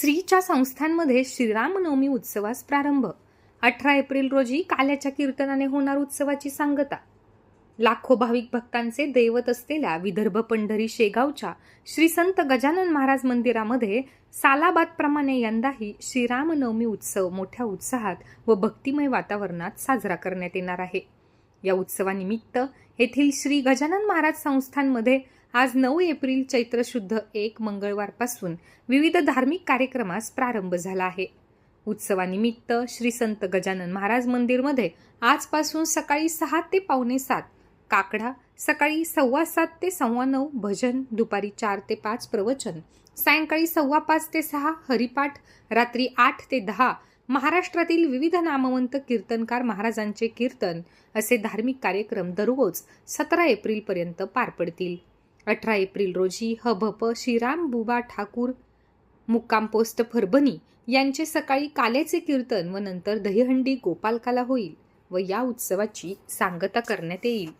श्रीच्या संस्थांमध्ये श्रीरामनवमी उत्सवास प्रारंभ. अठरा एप्रिल रोजी काल्याच्या कीर्तनाने होणार उत्सवाची सांगता. लाखो भाविक भक्तांचे दैवत असलेल्या विदर्भ पंढरी शेगावच्या श्री संत गजानन महाराज मंदिरामध्ये सालाबादप्रमाणे यंदाही श्रीरामनवमी उत्सव मोठ्या उत्साहात व भक्तिमय वातावरणात साजरा करण्यात येणार आहे. या उत्सवानिमित्त येथील श्री गजानन महाराज संस्थांमध्ये आज नऊ एप्रिल चैत्र शुद्ध एक मंगळवारपासून विविध धार्मिक कार्यक्रमास प्रारंभ झाला आहे. उत्सवानिमित्त श्री संत गजानन महाराज मंदिरमध्ये आजपासून सकाळी सहा ते पावणे सात काकडा सकाळी सव्वा सात ते सव्वा नऊ भजन दुपारी चार ते पाच प्रवचन सायंकाळी सव्वा पाच ते सहा हरिपाठ रात्री आठ ते दहा महाराष्ट्रातील विविध नामवंत कीर्तनकार महाराजांचे कीर्तन असे धार्मिक कार्यक्रम दररोज सतरा एप्रिलपर्यंत पार पडतील. अठरा एप्रिल रोजी हभप श्रीराम बुबा ठाकूर मुक्काम पोस्ट फरबनी यांचे सकाळी कालेचे कीर्तन व नंतर दहीहंडी गोपालकाला होईल व या उत्सवाची सांगता करण्यात येईल.